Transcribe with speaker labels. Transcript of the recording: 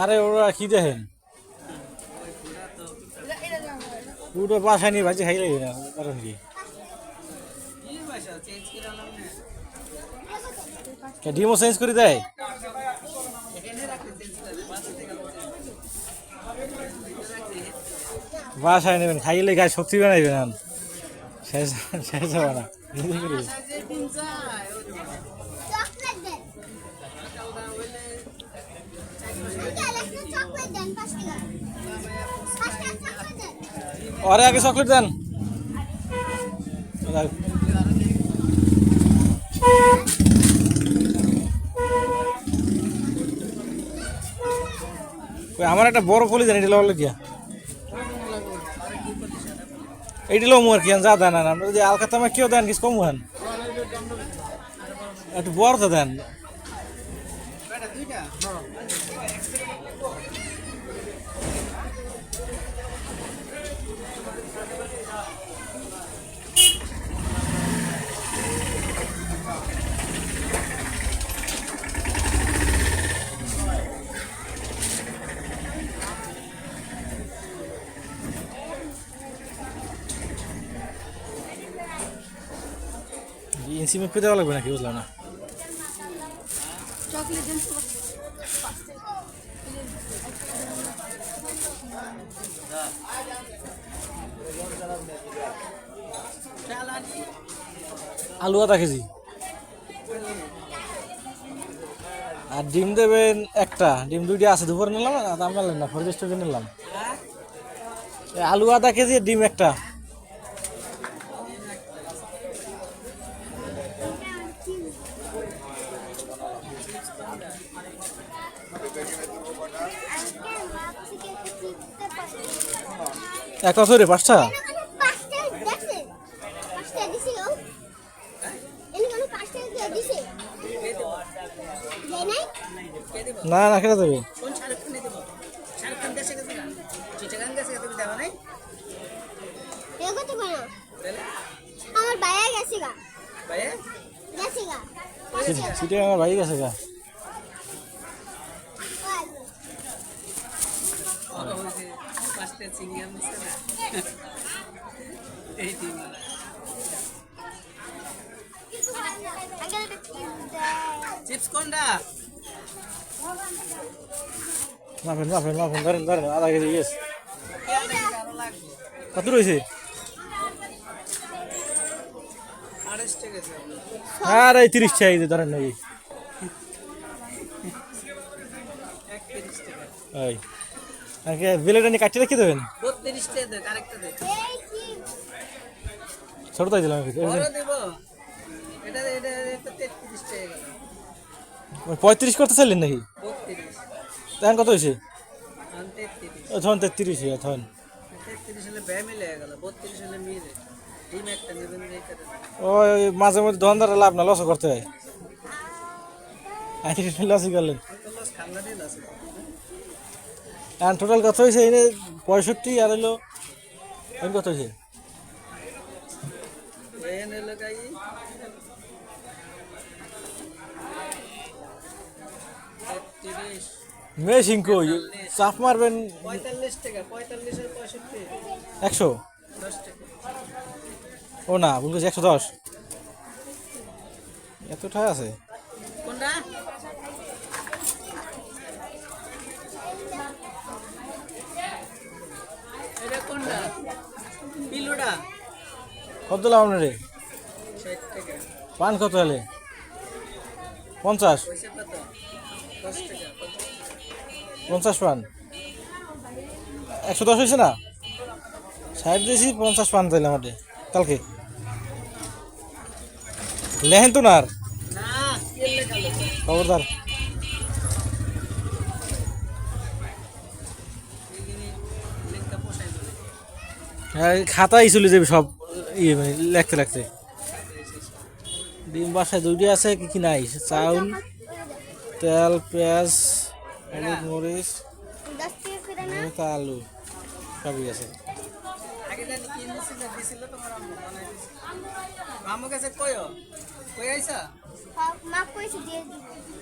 Speaker 1: আরে ওরা কি দেখেন? পুরো বাসায় নিয়ে ভাজি খাইলে কারণ কি ডিমও চেঞ্জ করে দেয়? বাসায় নেবেন, খাইলে গায়ে শক্তি বানাইবেন শেষ শেষ হবে না। ওরে আগে চকলেট দেন। আমার একটা বড় কলি জানি এটা লাগল কি এইটা লো কি যা দেন আমরা যদি আলকাতামা কেউ দেন, কিছু কম হেন। একটু বড় তো দেন। ইনসি মুখ দেওয়া লাগবে নাকি বুঝলাম না? আলু আধা কেজি। আর ডিম দেবেন একটা। ডিম দুইটা আছে দুপুরে নিলাম আর দাম নিলাম না ফরিদ স্টোরে নিলাম। এই আলু আধা কেজি ডিম একটা এক বছরে পাঁচটা
Speaker 2: পাঁচটা দেখছে পাঁচটা দিছে ও এনে কোন পাঁচটা দিয়ে দিছে দেয় নাই
Speaker 1: না না খেতে দেবে
Speaker 3: কোন শাহরুখ খানে দেবো শাহরুখ খান দেশে গেছে গা চিটাগাং গেছে তুমি দেওয়া নাই
Speaker 2: এগো তো কোন
Speaker 3: তাহলে
Speaker 2: আমার বাইরে গেছে গা। গা
Speaker 1: সিটে আমার ভাই গেছে গা।
Speaker 3: চিপস কোনটা?
Speaker 1: মাফেন মাফেন মাফেন ধরেন ধরেন আধা কেজি গেছে কত রয়েছে
Speaker 3: আড়াইশ টাকা গেছে
Speaker 1: আর এই তিরিশ চাই ধরেন নাকি
Speaker 3: টাকা
Speaker 1: ওই আগে বিলেটা নিয়ে কাটিয়ে রেখে দেবেন?
Speaker 3: টাকা
Speaker 1: ছোট তাই দিলাম
Speaker 3: টাকা
Speaker 1: পঁয়ত্রিশ করতে চাইলেন নাকি? তখন কত হয়েছে?
Speaker 3: তেত্রিশ।
Speaker 1: ও তখন তেত্রিশ তখন।
Speaker 3: তেত্রিশ হলে ব্যয় মিলে গেল বত্রিশ হলে মিলে।
Speaker 1: ওই মাঝে মধ্যে দোকানদার লাভ না লসও করতে হয়। লসই করলেন
Speaker 3: লস লস
Speaker 1: আর টোটাল কত হয়েছে এনে পঁয়ষট্টি আর হলো এখন কত হয়েছে মেশিন কই? চাপ মারবেন।
Speaker 3: পঁয়তাল্লিশ টাকা পঁয়তাল্লিশ পঁয়ষট্টি।
Speaker 1: একশো? ও না ভুল করছি একশো দশ। এত এতটা আছে?
Speaker 3: কোনটা?
Speaker 1: কত দিলাম আপনারে পান কত হলে? পঞ্চাশ।
Speaker 3: টাকা
Speaker 1: পঞ্চাশ পান। একশো দশ হয়েছে না? ষাট দিয়েছি পঞ্চাশ পান তাইলে আমাদের। কালকে? লেহেন তো না খবরদার। হ্যাঁ, খাতাই চলে যাবে সব। ইয়ে মানে লিখতে লিখতে। ডিম বাসায় দুইটি আছে কি কি নাই? চাউল তেল পেঁয়াজ হলুদ মরিচ আলু সবই আছে।
Speaker 3: আগে জানি কি নিছিল দিছিল তোমার আম্মু বানাই দিছিল
Speaker 2: করেছি দিয়ে